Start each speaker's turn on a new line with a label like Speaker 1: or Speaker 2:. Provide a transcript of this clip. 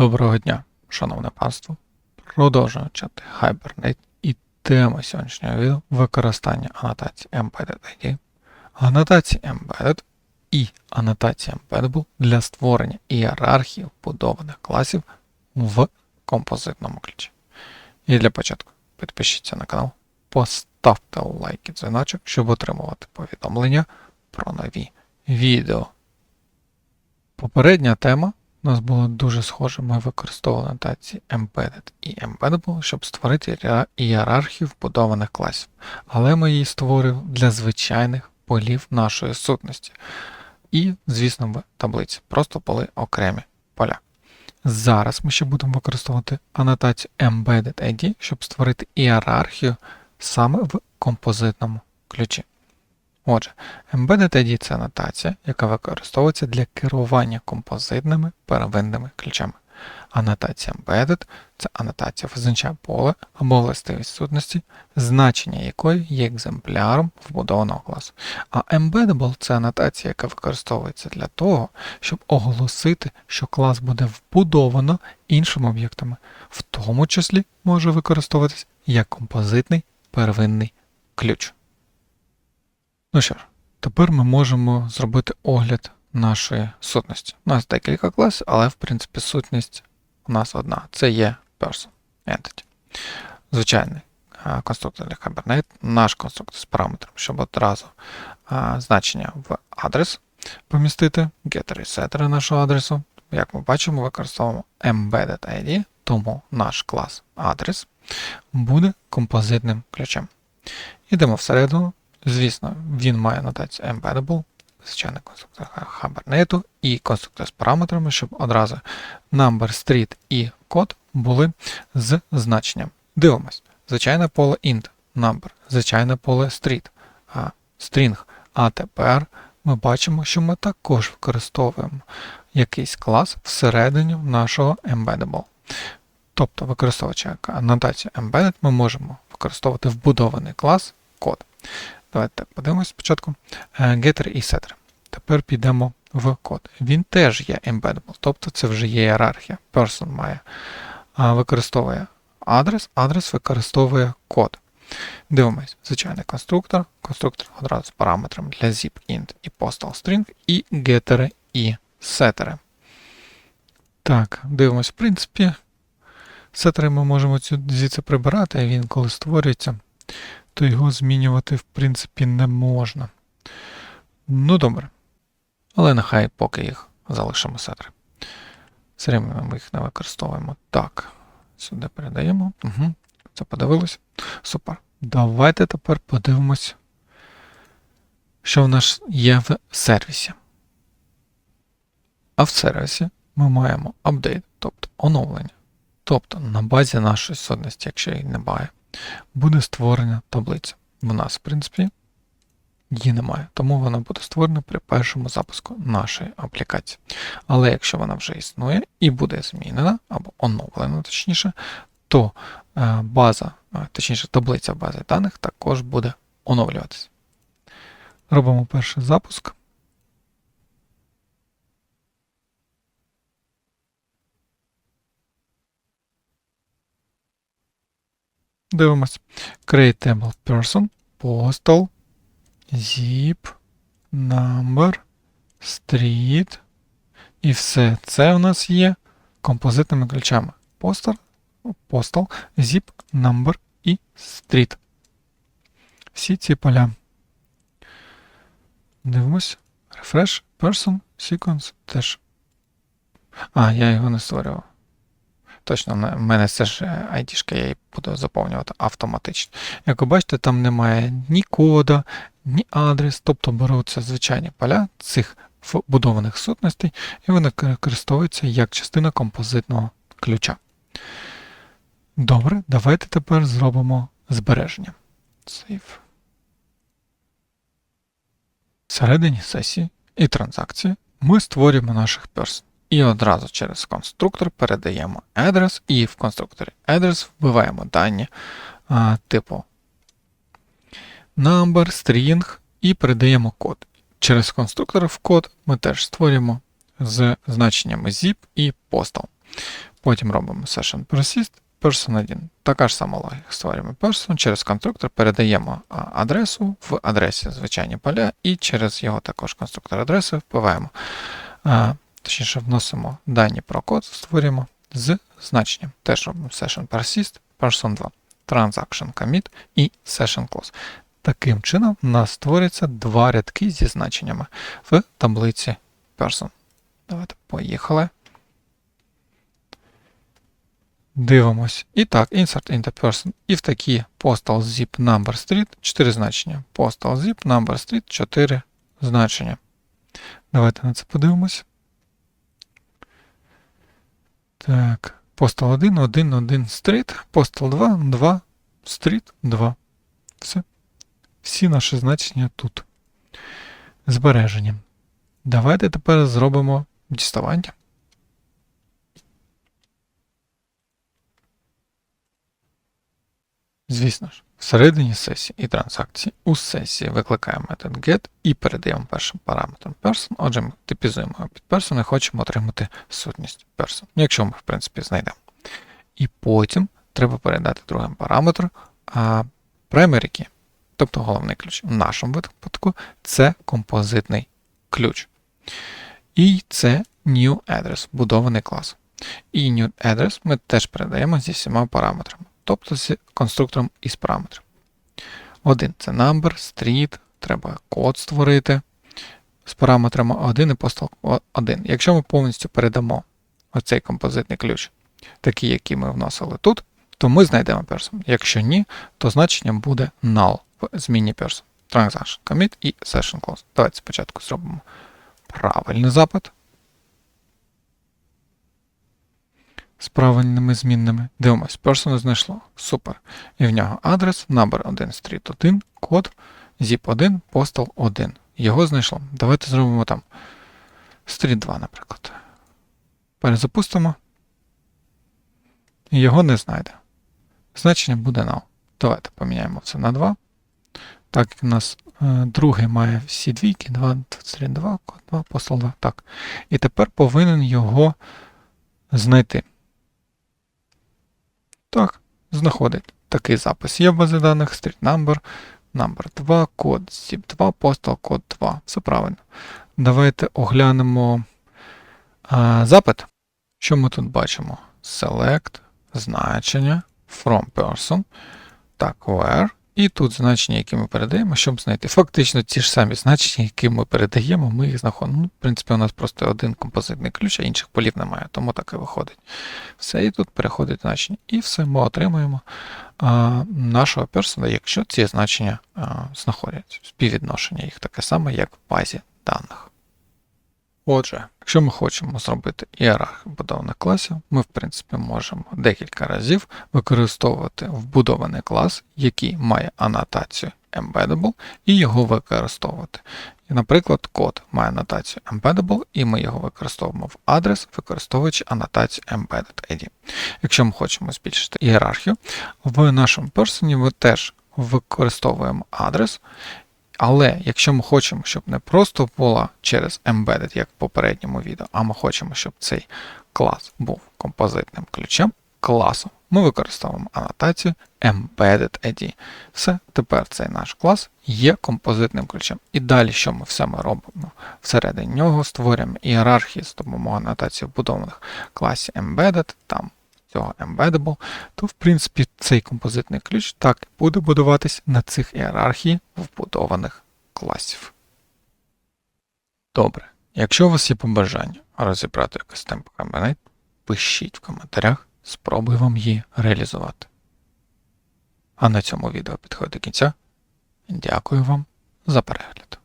Speaker 1: Доброго дня, шановне панство. Продовжуємо чати Hibernate і тема сьогоднішнього відео використання анотації Embedded ID, анотації Embedded і анотації Embeddable для створення ієрархії вбудованих класів в композитному ключі. І для початку підпишіться на канал, поставте лайк і дзвіночок, щоб отримувати повідомлення про нові відео. Попередня тема у нас було дуже схоже. Ми використовували нотації Embedded і Embeddable, щоб створити ієрархію вбудованих класів. Але ми її створив для звичайних полів нашої сутності. І, звісно, в таблиці просто були окремі поля. Зараз ми ще будемо використовувати анотацію Embedded ID, щоб створити ієрархію саме в композитному ключі. Отже, Embedded ID – це анотація, яка використовується для керування композитними первинними ключами. Анотація Embedded – це анотація визначає поле або властивість сутності, значення якої є екземпляром вбудованого класу. А Embeddable – це анотація, яка використовується для того, щоб оголосити, що клас буде вбудовано іншими об'єктами, в тому числі може використовуватись як композитний первинний ключ. Ну що ж, тепер ми можемо зробити огляд нашої сутності. У нас декілька класів, але в принципі сутність у нас одна. Це є person entity. Звичайний конструктор для Hibernate, наш конструктор з параметром, щоб одразу значення в адрес помістити, getter і setter нашого адресу. Як ми бачимо, використовуємо embedded ID, тому наш клас адрес буде композитним ключем. Йдемо всередину, Звісно, він має нотацію Embeddable, звичайний конструктор Hibernate і конструктор з параметрами, щоб одразу number, street і код були з значенням. Дивимось. Звичайне поле int, number, звичайне поле street, а, string. А тепер ми бачимо, що ми також використовуємо якийсь клас всередині нашого Embeddable. Тобто, використовуючи нотацію Embedded, ми можемо використовувати вбудований клас код. Давайте так подивимось спочатку. Е, Getter і setter. Тепер підемо в код. Він теж є embeddable, тобто це вже є ієрархія. Person має, використовує адрес, адрес використовує код. Дивимось, звичайний конструктор, конструктор одразу з параметрами для zip, int і postal string, і гетери і сетери. Так, дивимось, в принципі, сетери ми можемо звідси прибирати, він коли створюється то його змінювати, в принципі, не можна. Ну, добре. Але нехай поки їх залишимо сетри. Все рівно ми їх не використовуємо. Так, сюди передаємо. Угу. Це подивилось. Супер. Давайте тепер подивимось, що в нас є в сервісі. А в сервісі ми маємо апдейт, тобто оновлення. Тобто на базі нашої сутності, якщо її немає, буде створена таблиця. В нас, в принципі, її немає, тому вона буде створена при першому запуску нашої аплікації. Але якщо вона вже існує і буде змінена або оновлена, точніше, то е, база, е, точніше, таблиця бази даних також буде оновлюватися. Робимо перший запуск. Дивимось. Create table person, postal, zip, number, street. І все це у нас є композитними ключами. Postal, postal, zip, number і street. Всі ці поля. Дивимось. Refresh, person, sequence теж. А, я його не створював. Точно, в мене це ж ID, я її буду заповнювати автоматично. Як ви бачите, там немає ні кода, ні адрес, тобто беруться звичайні поля цих вбудованих сутностей, і вони використовуються як частина композитного ключа. Добре, давайте тепер зробимо збереження. Save. Всередині сесії і транзакції ми створюємо наших персон. І одразу через конструктор передаємо адрес, і в конструкторі address вбиваємо дані а, типу number, string і передаємо код. Через конструктор в код ми теж створюємо з значеннями zip і postal. Потім робимо session persist, person 1. Така ж сама логіка. Створюємо person, через конструктор передаємо адресу в адресі звичайні поля, і через його також конструктор адреси впливаємо. Точніше, вносимо дані про код, створюємо з значенням. Теж робимо session persist, person 2, transaction commit і session close. Таким чином, у нас створюється два рядки зі значеннями в таблиці person. Давайте поїхали. Дивимось. І так, insert into person. І в такі postal zip number street 4 значення. Postal zip number street 4 значення. Давайте на це подивимось. Так, postal 1, 1, 1 street, postal 2, 2, street 2. Все. Всі наші значення тут. Збережені. Давайте тепер зробимо діставання. Звісно ж, всередині сесії і транзакції у сесії викликаємо метод get і передаємо першим параметром person. Отже, ми типізуємо його під person і хочемо отримати сутність person, якщо ми, в принципі, знайдемо. І потім треба передати другим параметром а, primary key, тобто головний ключ. В нашому випадку це композитний ключ. І це new address, будований клас. І new address ми теж передаємо зі всіма параметрами, тобто з конструктором із параметрів. Один це number, street, треба код створити з параметрами 1 і postal 1. Якщо ми повністю передамо оцей композитний ключ, такий, який ми вносили тут, то ми знайдемо person. Якщо ні, то значенням буде null в зміні person. Transaction commit і session close. Давайте спочатку зробимо правильний запит. З правильними змінними. Дивимось, person знайшло. Супер. І в нього адрес, number 1, street 1, код, zip 1, postal 1. Його знайшло. Давайте зробимо там street 2, наприклад. Перезапустимо. Його не знайде. Значення буде null. Давайте поміняємо це на 2. Так, як у нас е, другий має всі двійки, 2, 3, 2, код 2, посол 2. Так. І тепер повинен його знайти. Так, знаходить. Такий запис є в базі даних, street number, number 2, код zip 2, postal код 2. Все правильно. Давайте оглянемо а, запит. Що ми тут бачимо? Select, значення, from person. Так, where. І тут значення, які ми передаємо, щоб знайти. Фактично ті ж самі значення, які ми передаємо, ми їх знаходимо. Ну, в принципі, у нас просто один композитний ключ, а інших полів немає, тому так і виходить. Все, і тут переходить значення. І все, ми отримуємо а, нашого персона, якщо ці значення а, знаходяться. Співвідношення їх таке саме, як в базі даних. Отже, якщо ми хочемо зробити ієрархію будованих класів, ми, в принципі, можемо декілька разів використовувати вбудований клас, який має анотацію embeddable, і його використовувати. І, наприклад, код має анотацію embeddable, і ми його використовуємо в адрес, використовуючи анотацію embedded ID. Якщо ми хочемо збільшити ієрархію, в нашому персоні ми теж використовуємо адрес. Але якщо ми хочемо, щоб не просто була через embedded, як в попередньому відео, а ми хочемо, щоб цей клас був композитним ключем, класом, ми використовуємо анотацію embedded ID. Все, тепер цей наш клас є композитним ключем. І далі, що ми все ми робимо? Всередині нього створюємо ієрархії з допомогою анотації вбудованих класів embedded, там цього embeddable, то, в принципі, цей композитний ключ так і буде будуватись на цих ієрархії вбудованих класів. Добре. Якщо у вас є побажання розібрати якийсь темп комбінет, пишіть в коментарях, спробую вам її реалізувати. А на цьому відео підходить до кінця. Дякую вам за перегляд.